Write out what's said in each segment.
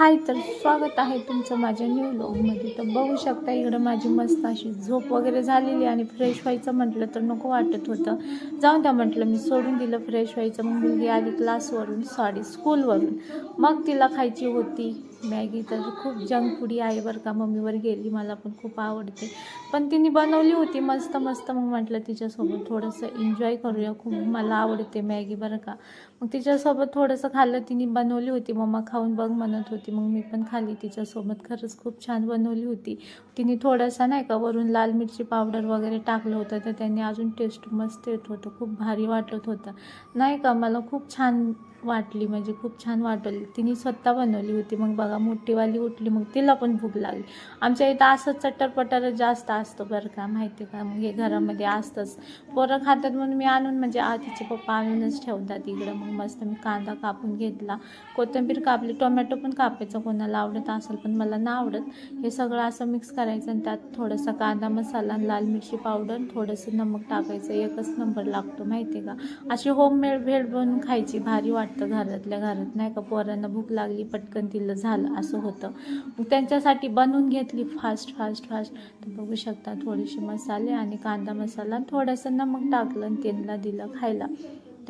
हाय तर स्वागत आहे तुमचं माझ्या न्यू लॉगमध्ये तर बघू शकता इकडं माझी मस्त अशी झोप वगैरे झालेली आणि फ्रेश व्हायचं म्हटलं तर नको वाटत होतं. जाऊन द्या म्हटलं मी सोडून दिलं फ्रेश व्हायचं. मग मुलगी आली क्लासवरून सॉरी स्कूलवरून मग तिला खायची होती. मॅगी तर खूप जंक फुडी आहे बरं का. मम्मीवर गेली मला पण खूप आवडते. पण तिने बनवली होती मस्त मस्त. मग म्हटलं तिच्यासोबत थोडंसं एन्जॉय करूया. खूप मला आवडते मॅगी बरं का. मग तिच्यासोबत थोडंसं खाल्लं तिने बनवली होती. मम्मा खाऊन बघ म्हणत होती. मग मी पण खाल्ली तिच्यासोबत. खरंच खूप छान बनवली होती. तिने थोडंसं नाही का वरून लाल मिरची पावडर वगैरे टाकलं होतं. तर त्यांनी अजून टेस्ट मस्त येत होतं. खूप भारी वाटत होतं. नाही का मला खूप छान वाटली म्हणजे खूप छान वाटली. तिने स्वतः बनवली होती. मग बघा मोठीवाली उठली मग तिला पण भूक लागली. आमच्या इथं असं चटरपटर जास्त असतो बरं का माहिती का? मग हे घरामध्ये असतंच. पोरं खातात म्हणून मी आणून म्हणजे आ तिचे पप्पा आणूनच ठेवतात इकडं. मग मस्त मी कांदा कापून घेतला. कोथिंबीर कापली. टोमॅटो पण कापायचं कोणाला आवडत असेल पण मला ना आवडत. हे सगळं असं मिक्स करायचं आणि त्यात थोडासा कांदा मसाला आणि लाल मिरची पावडर थोडंसं नमक टाकायचं. एकच नंबर लागतो माहिती आहे का? अशी होममेड भेळ बनवून खायची. भारी वाटते. घरातल्या घरात नाही का पोरांना भूक लागली पटकन तिला झालं असं होतं. मग त्यांच्यासाठी बनवून घेतली फास्ट फास्ट फास्ट तर बघू शकता थोडेसे मसाले आणि कांदा मसाला थोडंसं नमक टाकलं आणि त्यांना दिलं खायला.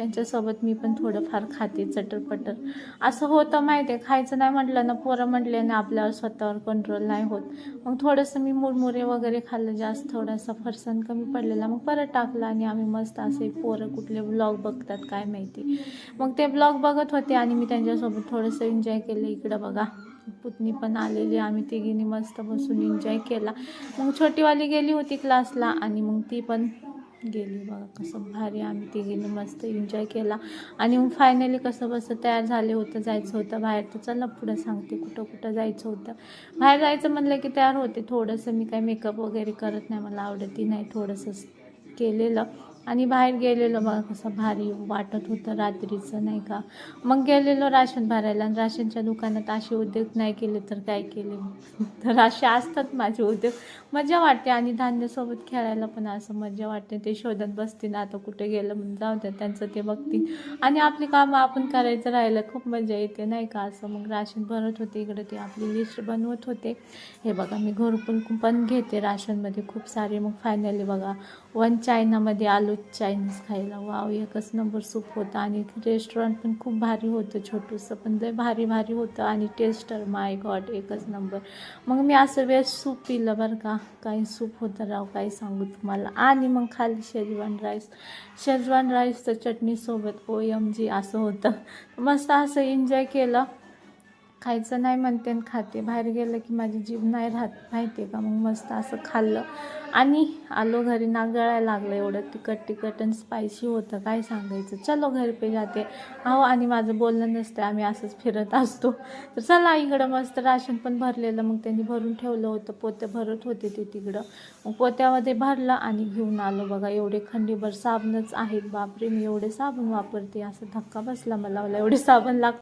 त्यांच्यासोबत मी पण थोडंफार खाते चटरपटर. असं होतं माहिती आहे खायचं नाही म्हटलं ना पोरं म्हटले ना आपल्यावर स्वतःवर कंट्रोल नाही होत. मग थोडंसं मी मुरमुरे वगैरे खाल्लं जास्त थोडासा फरसाण कमी पडलेला. मग परत टाकला आणि आम्ही मस्त असे पोरं कुठले ब्लॉग बघतात काय माहिती. मग ते ब्लॉग बघत होते आणि मी त्यांच्यासोबत थोडंसं एन्जॉय केलं. इकडं बघा पुतणी पण आलेली आम्ही तिघीने मस्त बसून एन्जॉय केला. मग छोटीवाली गेली होती क्लासला आणि मग ती पण गेली. बघा कसं भारी आम्ही तिघीनं मस्त एन्जॉय केला. आणि मग फायनली कसं बसं तयार झाले होतं जायचं होतं बाहेर. तर चला पुढं सांगते कुठं कुठं जायचं होतं. बाहेर जायचं म्हणलं की तयार होते. थोडंसं मी काय मेकअप वगैरे करत नाही. मला आवडती नाही थोडंसं केलेलं. आणि बाहेर गेलेलो बघा कसं भारी वाटत होतं रात्रीचं नाही का? मग गेलेलो राशन भरायला आणि राशनच्या दुकानात असे उद्योग नाही केले तर काय केले? तर असे असतात माझे उद्योग. मजा वाटते आणि धान्यासोबत खेळायला पण असं मजा वाटते. ते शोधत बसतील आता कुठे गेलं म्हणून जाऊ द्या त्यांचं ते बघतील. आणि आपली कामं आपण करायचं राहिलं खूप मजा येते नाही का? असं मग राशन भरत होते इकडे ते आपली लिस्ट बनवत होते. हे बघा मी घरकुल पण घेते राशनमध्ये खूप सारे. मग फायनली बघा वन चायनामध्ये आलो चायनीज खायला. वाव एकच नंबर सूप होतं आणि रेस्टॉरंट पण खूप भारी होतं छोटूसं पण लय भारी भारी होतं आणि टेस्टर माय गॉड एकच नंबर मग मी असं वेळेस सूप पिलं बरं का. काही सूप होतं राव काही सांगू तुम्हाला. आणि मग खाली शेजवान राईस शेजवान राईसचं चटणीसोबत ओ एम जी असं होतं. मस्त असं एन्जॉय केलं. खायचं नाही म्हणते आणि खाते. बाहेर गेलं की माझी जीभ नाही राहत माहिती आहे का? मग मस्त असं खाल्लं. आणि आलो घरी ना गळायला लागलं एवढं तिखट तिखट आणि स्पायसी होतं. काय सांगायचं? चलो घर पे जाते. अहो आणि माझं बोलणं नसतं आम्ही असंच फिरत असतो. तर चला इकडं मस्त राशन पण भरलेलं. मग त्यांनी भरून ठेवलं होतं. पोते भरत होते ते तिकडं. मग पोत्यामध्ये भरलं आणि घेऊन आलो. बघा एवढे खंडीभर साबणच आहेत. बापरे मी एवढे साबण वापरते. असं धक्का बसला मला. मला एवढे साबण लागतं